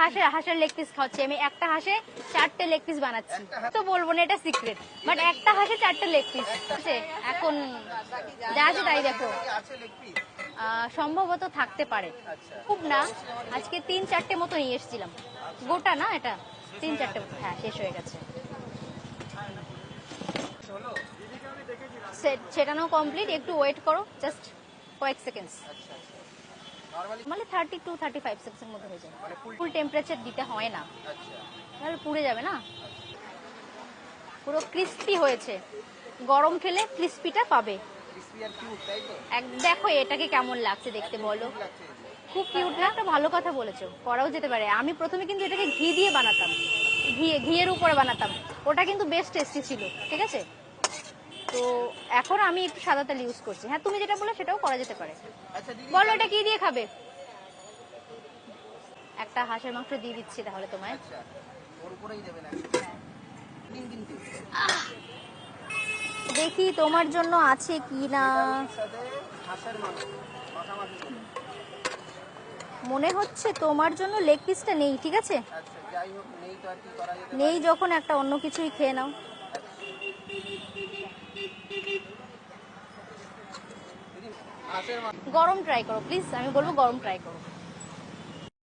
হাঁসের হাঁসের leg piece খাচ্ছি আমি একটা হাঁসে চারটে লেগ পিস বানাচ্ছি। তো বলব না এটা সিক্রেট বাট একটা হাঁসে চারটে লেগ পিস আছে? এখন যা আছে তাই দেখো। সম্ভবত থাকতে পারে। আচ্ছা। খুব না। আজকে তিন চারটে মতো নিয়ে এসেছিলাম। গোটা না এটা? তিন চারটে মতো। হ্যাঁ শেষ হয়ে গেছে। সেটানো কমপ্লিট একটু ওয়েট করো। জাস্ট কয়েক সেকেন্ডস মানে থার্টি টু থার্টি ফাইভ সেকেন্ডের মধ্যে হয়ে যায়। মানে ফুল টেম্পারেচার দিতে হয় না। আচ্ছা। তাহলে পুড়ে যাবে না? পুরো ক্রিস্পি হয়েছে। গরম খেলে ক্রিস্পিটা পাবে। এক দেখো এটাকে কেমন লাগছে দেখতে বলো। কি লাগছে এই যে? খুব কিউট না? একটা ভালো কথা বলেছ। করাও যেতে পারে। আমি প্রথমে কিন্তু এটাকে ঘি দিয়ে বানাতাম। ঘি ঘিয়ের উপরে বানাতাম। ওটা কিন্তু বেস্ট টেস্টি ছিল। ঠিক আছে? তো এখন আমি একটু সাদা তেল ইউজ করছি। হ্যাঁ তুমি যেটা বলে সেটাও করা যেতে পারে। আচ্ছা বলো এটা কি দিয়ে খাবে? একটা হাঁসের মাংস দিয়ে দিচ্ছি তাহলে তোমায়। আচ্ছা কিন্তু দেখি তোমার জন্য আছে কি না। মনে হচ্ছে তোমার জন্য লেগ পিসটা নেই ঠিক আছে? আচ্ছা? নেই যখন একটা অন্য কিছুই খেয়ে নাও দিদি হাঁসের মাংস গরম ট্রাই করো প্লিজ আমি বলব গরম ট্রাই করো।